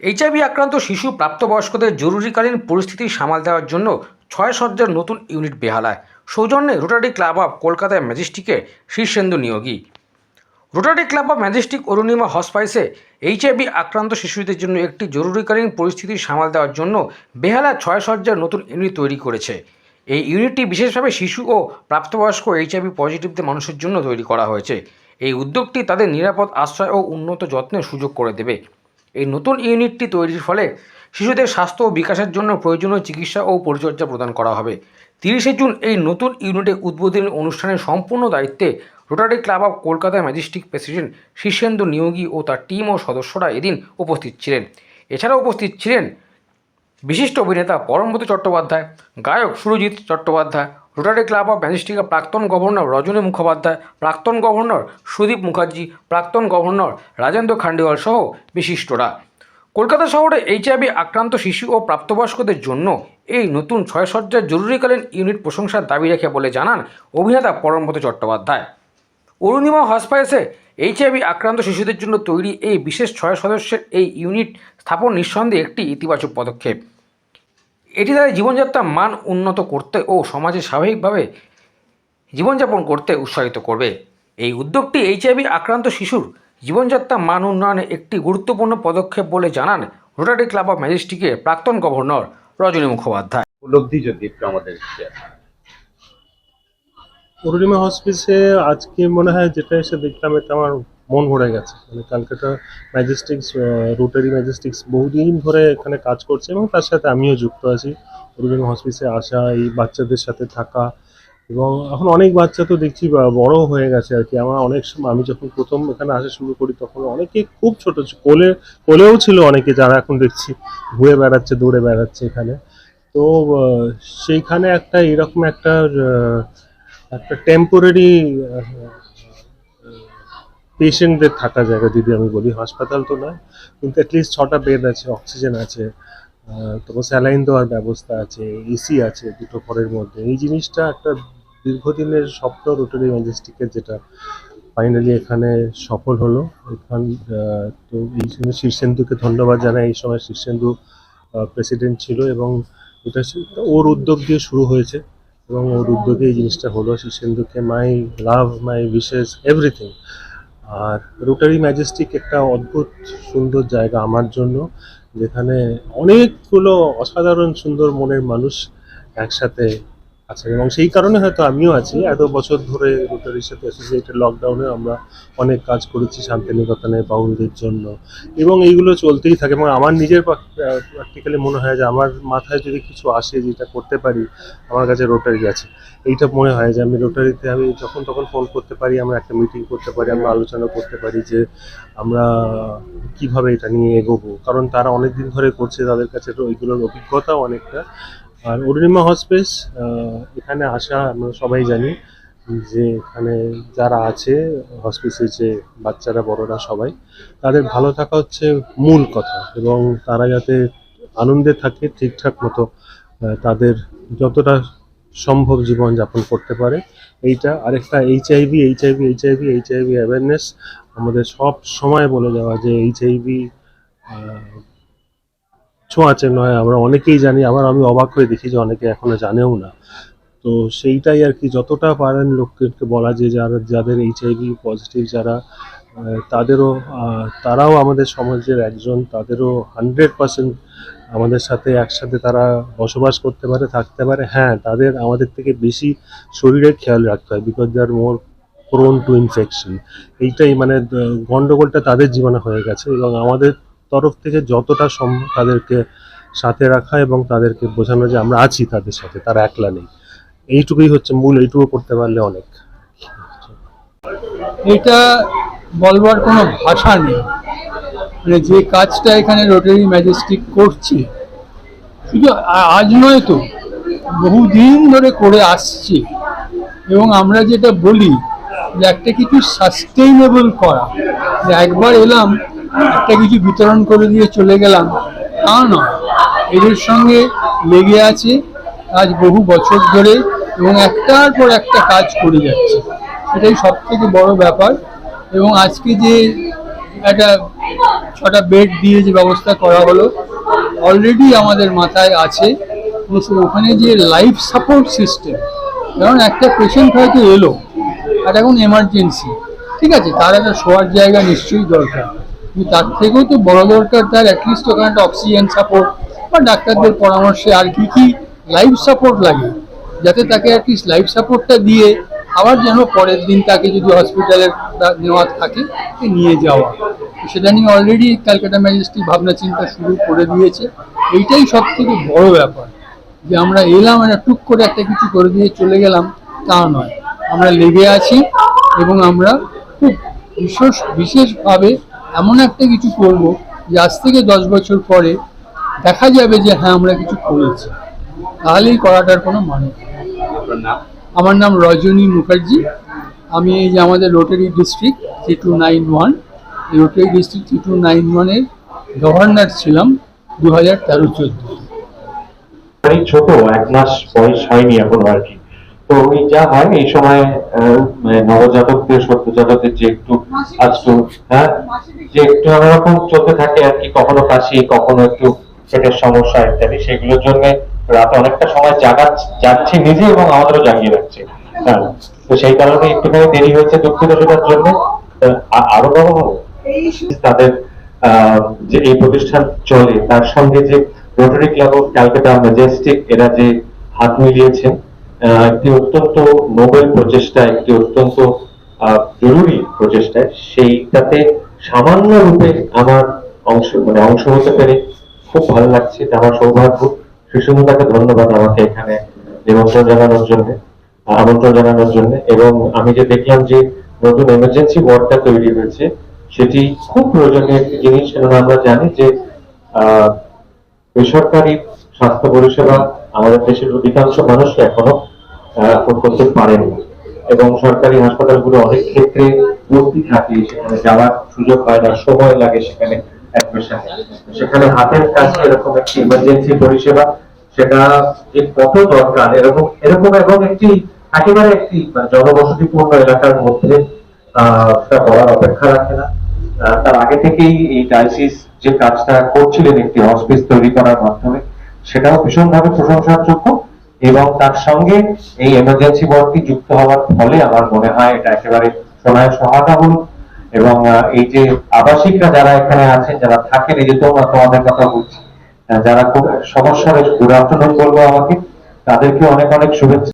HIV আক্রান্ত শিশু প্রাপ্তবয়স্কদের জরুরিকালীন পরিস্থিতি সামাল দেওয়ার জন্য ছয় সজ্জার নতুন ইউনিট বেহালায়। সৌজন্যে রোটারি ক্লাব অফ কলকাতায় ম্যাজেস্টিকে Shirshendu Niyogi. Rotary club of Majestic Arunima হসপাইসে HIV আক্রান্ত শিশুদের জন্য একটি জরুরিকালীন পরিস্থিতি সামাল দেওয়ার জন্য বেহালা ছয় সজ্জার নতুন ইউনিট তৈরি করেছে। এই ইউনিটটি বিশেষভাবে শিশু ও প্রাপ্তবয়স্ক এইচআইভি পজিটিভদের মানুষের জন্য তৈরি করা হয়েছে। এই উদ্যোগটি তাদের নিরাপদ, আশ্রয় ও উন্নত যত্নের সুযোগ করে দেবে। এই নতুন ইউনিটটি তৈরির ফলে শিশুদের স্বাস্থ্য ও বিকাশের জন্য প্রয়োজনীয় চিকিৎসা ও পরিচর্যা প্রদান করা হবে। তিরিশে জুন এই নতুন ইউনিটে উদ্বোধনী অনুষ্ঠানের সম্পূর্ণ দায়িত্বে Rotary club of Kolkata Majestic president Shirshendu Niyogi ও তার টিম ও সদস্যরা এদিন উপস্থিত ছিলেন। এছাড়াও উপস্থিত ছিলেন বিশিষ্ট অভিনেতা পরমব্রত চট্টোপাধ্যায়, গায়ক Surajit Chattopadhyay rotary club of ম্যাজিস্ট্রিকের প্রাক্তন গভর্নর রজনী মুখোপাধ্যায়, প্রাক্তন গভর্নর সুদীপ মুখার্জি, প্রাক্তন গভর্নর রাজেন্দ্র খান্ডেওয়াল সহ বিশিষ্টরা। কলকাতা শহরে এইচআইভি আক্রান্ত শিশু ও প্রাপ্তবয়স্কদের জন্য এই নতুন ছয় সজ্জার জরুরিকালীন ইউনিট প্রশংসার দাবি রেখে বলে জানান অভিনেতা পরমব্রত চট্টোপাধ্যায়। অরুণিমা হসপাইসে এইচআইভি আক্রান্ত শিশুদের জন্য তৈরি এই বিশেষ ছয় সদস্যের এই ইউনিট স্থাপন নিঃসন্দেহে একটি ইতিবাচক পদক্ষেপ। এটি তাদের জীবনযাত্রার মান উন্নত করতে ও সমাজে স্বাভাবিকভাবে জীবনযাপন করতে উৎসাহিত করবে। এই উদ্যোগটি এইচআইভি আক্রান্ত শিশুর জীবনযাত্রা মান উন্নয়নে একটি গুরুত্বপূর্ণ পদক্ষেপ বলে জানান রোটারি ক্লাব অফ ম্যাজেস্টিকের প্রাক্তন গভর্নর রজনী মুখোপাধ্যায়। উপলব্ধি যদি একটু আমাদের অরুণিমা হসপিসে আজকে মনে হয় যেটা এসে দেখলাম এটা আমার মন ভরে গেছে। মানে ক্যালকাটা ম্যাজেস্টিক্স রোটারি ম্যাজেস্টিক্স বহুদিন ধরে এখানে কাজ করছে এবং তার সাথে আমিও যুক্ত আছি। অরুণিমা হসপিসে আসা, এই বাচ্চাদের সাথে থাকা এবং এখন অনেক বাচ্চা তো দেখছি বড় হয়ে গেছে আর কি। আমার অনেক সময় আমি যখন প্রথম এখানে আসা শুরু করি তখন অনেকে খুব ছোট। কোলে, কোলেও ছিল অনেকে যারা এখন দেখছি ঘুরে বেড়াচ্ছে, দৌড়ে বেড়াচ্ছে এখানে। তো সেইখানে একটা এরকম একটা একটা টেম্পোরারি পেশেন্টদের থাকা জায়গা যদি আমি বলি, হাসপাতাল তো নয়, কিন্তু অ্যাটলিস্ট ছটা বেড আছে অক্সিজেন আছে তারপর স্যালাইন দেওয়ার ব্যবস্থা আছে এসি আছে দুটো ঘরের মধ্যে। এই জিনিসটা একটা দীর্ঘদিনের স্বপ্ন রোটারি ম্যাজেস্টিকের যেটা ফাইনালি এখানে সফল হলো। এখান তো এই জন্য শীর্ষেন্দুকে ধন্যবাদ জানাই। এই সময় শীর্ষেন্দু প্রেসিডেন্ট ছিল এবং এটা ওর উদ্যোগ দিয়ে শুরু হয়েছে এবং ওর উদ্যোগে এই জিনিসটা হলো। শীর্ষেন্দুকে my love my wishes everything R Rotary Majestic একটা অদ্ভুত সুন্দর জায়গা আমার জন্য, যেখানে অনেকগুলো অসাধারণ সুন্দর মনের মানুষ একসাথে আছে এবং সেই কারণে হয়তো আমিও আছি। এত বছর ধরে রোটারির সাথে অ্যাসোসিয়েটেড লকডাউনে আমরা অনেক কাজ করেছি শান্তিনিকেতনে, বাউলদের জন্য। এবং এইগুলো চলতেই থাকে। এবং আমার নিজের প্র্যাকটিক্যালি মনে হয় যে আমার মাথায় যদি কিছু আসে যেটা করতে পারি, আমার কাছে রোটারি আছে। এইটা মনে হয় যে আমি রোটারিতে আমি যখন তখন ফোন করতে পারি, আমরা একটা মিটিং করতে পারি, আমরা আলোচনা করতে পারি যে আমরা কীভাবে এটা নিয়ে এগোবো। কারণ তারা অনেক দিন ধরে করছে, তাদের কাছে তো ওইগুলোর অভিজ্ঞতাও অনেকটা। আর অরুণিমা হসপিস এখানে আসা আমরা সবাই জানি যে এখানে যারা আছে হসপিসে যে বাচ্চারা, বড়রা সবাই, তাদের ভালো থাকা হচ্ছে মূল কথা এবং তারা যাতে আনন্দে থাকে, ঠিকঠাক মতো তাদের যতটা সম্ভব জীবন যাপন করতে পারে। এইটা আরেকটা HIV HIV HIV HIV awareness আমাদের সব সময় বলে যাওয়া যে এইচআইভি ছোঁয়াচে নয় আমরা অনেকেই জানি আবার আমি অবাক হয়ে দেখি যে অনেকে এখনও জানেও না। তো সেইটাই আর কি যতটা পারেন লোককে বলা যে যারা যাদের এইচআইভি পজিটিভ যারা তাদেরও তারাও আমাদের সমাজের একজন তাদেরও হান্ড্রেড পার্সেন্ট আমাদের সাথে একসাথে তারা বসবাস করতে পারে থাকতে পারে। হ্যাঁ তাদের আমাদের থেকে বেশি শরীরের খেয়াল রাখতে হয় because they are more prone to infection এইটাই মানে আহ, গন্ডগোলটা তাদের জীবনে হয়ে গেছে এবং আমাদের তরফ থেকে যতটা সম্ভব তাদেরকে সাথে রাখা এবং তাদেরকে বোঝানো যে আমরা আছি তাদের সাথে, তারা একলা নেই। এইটুকুই হচ্ছে মূল, এইটুকু করতে পারলে অনেক। এটা বলবার কোনো ভাষা নেই। মানে যে কাজটা এখানে রোটারি ম্যাজেস্টিক করছে, শুধু আজ নয় তো, বহুদিন ধরে করে আসছে। এবং আমরা যেটা বলি যে একটা কিছু সাস্টেইনেবল করা। যে একবার এলাম একটা কিছু বিতরণ করে দিয়ে চলে গেলাম। তা নয়, এদের সঙ্গে লেগে আছে আজ বহু বছর ধরে এবং একটার পর একটা কাজ করে যাচ্ছে। এটাই সব থেকে বড় ব্যাপার এবং আজকে যে একটা ছটা বেড দিয়ে যে ব্যবস্থা করা হলো অলরেডি আমাদের মাথায় আছে ওখানে যে লাইফ সাপোর্ট সিস্টেম কারণ একটা পেশেন্ট হয়তো এলো, আর এখন এমার্জেন্সি ঠিক আছে? তার একটা শোয়ার জায়গা নিশ্চয়ই দরকার। তার থেকেও তো বড় দরকার তার অ্যাটলিস্ট ওখানে একটা অক্সিজেন সাপোর্ট বা ডাক্তারদের পরামর্শে আর কি কি লাইফ সাপোর্ট লাগে। যাতে তাকে অ্যাটলিস্ট লাইফ সাপোর্টটা দিয়ে আবার যেন পরের দিন তাকে যদি হসপিটালের নেওয়া থাকে নিয়ে যাওয়া। সেটা নিয়ে অলরেডি ক্যালকাটা ম্যাজিস্ট্রি ভাবনা চিন্তা শুরু করে দিয়েছে। এইটাই সব থেকে বড় ব্যাপার। যে আমরা এলাম আর টুক করে একটা কিছু করে দিয়ে চলে গেলাম, তা নয়। আমরা লেগে আছি এবং আমরা খুব বিশেষ বিশেষভাবে এমন একটা কিছু করব যে আজ থেকে দশ বছর পরে দেখা যাবে যে হ্যাঁ আমরা কিছু করেছি। তাহলেই করাটার কোনো মানে আমার নাম রজনী মুখার্জি। আমি এই যে আমাদের rotary district three two nine one rotary district three two nine ওয়ানের গভর্নর ছিলাম দু হাজার তেরো চোদ্দ ছোট এক মাস বয়স হয়নি এখন আর কি। তো ওই যা হয় এই সময় মানে নবজাতকদের সদ্যজাতকদের যে একটু আজটু হ্যাঁ যে একটু অন্যরকম চলতে থাকে আর কি কখনো কাশি কখনো একটু পেটের সমস্যা ইত্যাদি সেগুলোর জন্য রাতে অনেকটা সময় জাগা যাচ্ছে নিজে এবং আমাদেরও জাগিয়ে রাখছে। হ্যাঁ তো সেই কারণে একটুখানি দেরি হয়েছে দুঃখিত সেটার জন্য। আরও বড় হলো তাদের আহ, যে এই প্রতিষ্ঠান চলে তার সঙ্গে যে rotary club of Calcutta majestic এরা যে হাত মিলিয়েছেন একটি অত্যন্ত নোবেল প্রচেষ্টা, একটি অত্যন্ত জরুরি প্রচেষ্টায় সেইটাতে সামান্য রূপে আমার অংশ মানে অংশ হতে পেরে খুব ভালো লাগছে, এটা আমার সৌভাগ্য। সুসুন্দরকে ধন্যবাদ আমাকে এখানে নিমন্ত্রণ জানানোর জন্য আমন্ত্রণ জানানোর জন্য। এবং আমি যে দেখলাম যে নতুন এমার্জেন্সি ওয়ার্ডটা তৈরি হয়েছে, সেটি খুব প্রয়োজনীয় একটি জিনিস কারণ আমরা জানি যে বেসরকারি স্বাস্থ্য পরিষেবা আমাদের দেশের অধিকাংশ মানুষ এখনও করতে পারেন। এবং সরকারি হাসপাতালগুলো অনেক ক্ষেত্রে ভর্তি থাকে, সেখানে যাওয়ার সুযোগ হয় না, সময় লাগে সেখানে সেখানে হাতের কাছে এরকম একটি ইমার্জেন্সি পরিষেবা, সেটা যে কত দরকার, এরকম এরকম এবং একটি একেবারে একটি জনবসতিপূর্ণ এলাকার মধ্যে, আহ বলার অপেক্ষা রাখে না। তার আগে থেকেই এই ডায়াসিস যে কাজটা করছিলেন, একটি হসপিস তৈরি করার মাধ্যমে সেটাও ভীষণভাবে প্রশংসার যোগ্য এবং তার সঙ্গে এই এমার্জেন্সি ওয়ার্ডটি যুক্ত হওয়ার ফলে আমার মনে হয় এটা একেবারে সোনায় সহায়তা হল। এবং এই যে আবাসিকরা যারা এখানে আছেন, যারা থাকেন, এই যে তোমরা তোমাদের কথা বলছি যারা খুব সমস্যার আফটারনুন বলব আমাকে, তাদেরকে অনেক অনেক শুভেচ্ছা।